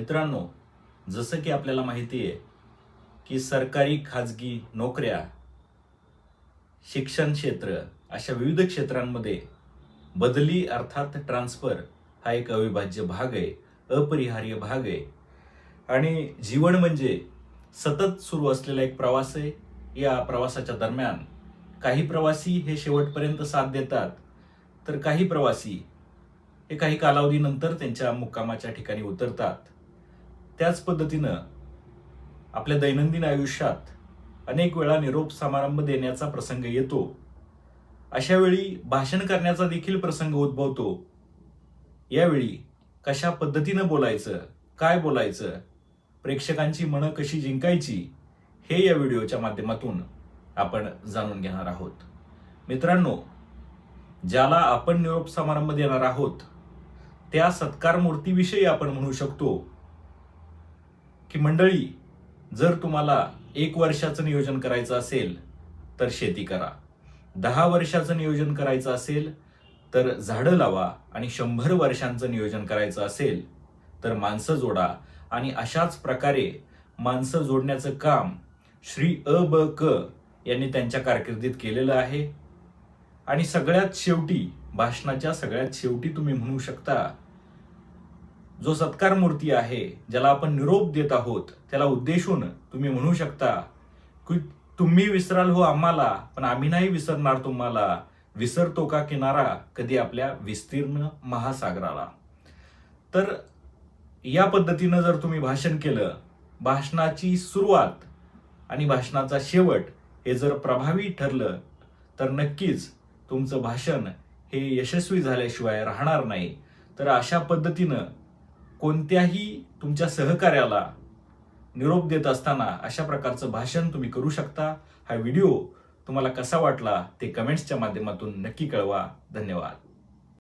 मित्रांनो जसं की आपल्याला माहिती आहे की सरकारी खाजगी नोकऱ्या शिक्षण क्षेत्र अशा विविध क्षेत्रांमध्ये बदली अर्थात ट्रान्सफर हा एक अविभाज्य भाग आहे अपरिहार्य भाग आहे. आणि जीवन म्हणजे सतत सुरू असलेला एक प्रवास आहे. या प्रवासाच्या दरम्यान काही प्रवासी हे शेवटपर्यंत साथ देतात तर काही प्रवासी हे काही कालावधीनंतर त्यांच्या मुक्कामाच्या ठिकाणी उतरतात. त्याच पद्धतीनं आपल्या दैनंदिन आयुष्यात अनेक वेळा निरोप समारंभ देण्याचा प्रसंग येतो. अशा वेळी भाषण करण्याचा देखील प्रसंग उद्भवतो. यावेळी कशा पद्धतीनं बोलायचं काय बोलायचं प्रेक्षकांची मनं कशी जिंकायची हे या व्हिडिओच्या माध्यमातून आपण जाणून घेणार आहोत. मित्रांनो ज्याला आपण निरोप समारंभ देणार आहोत त्या सत्कारमूर्तीविषयी आपण म्हणू शकतो. की मंडळी जर तुम्हाला एक वर्षाचं नियोजन करायचं असेल तर शेती करा. दहा वर्षाचं नियोजन करायचं असेल तर झाडं लावा आणि शंभर वर्षांचं नियोजन करायचं असेल तर माणसं जोडा. आणि अशाच प्रकारे माणसं जोडण्याचं काम श्री अ ब क यांनी त्यांच्या कारकिर्दीत केलेलं आहे. आणि सगळ्यात शेवटी भाषणाच्या सगळ्यात शेवटी तुम्ही म्हणू शकता जो सत्कार मूर्ती आहे ज्याला आपण निरोप देत आहोत त्याला उद्देशून तुम्ही म्हणू शकता की तुम्ही विसराल हो आम्हाला पण आम्ही नाही विसरणार तुम्हाला. विसरतो का किनारा? कधी आपल्या विस्तीर्ण महासागराला. तर या पद्धतीनं जर तुम्ही भाषण केलं भाषणाची सुरुवात आणि भाषणाचा शेवट हे जर प्रभावी ठरलं तर नक्कीच तुमचं भाषण हे यशस्वी झाल्याशिवाय राहणार नाही. तर अशा पद्धतीनं कोणत्याही तुमच्या सहकार्याला निरोप देत असताना अशा प्रकारचं भाषण तुम्ही करू शकता. हा व्हिडिओ तुम्हाला कसा वाटला ते कमेंट्सच्या माध्यमातून नक्की कळवा. धन्यवाद.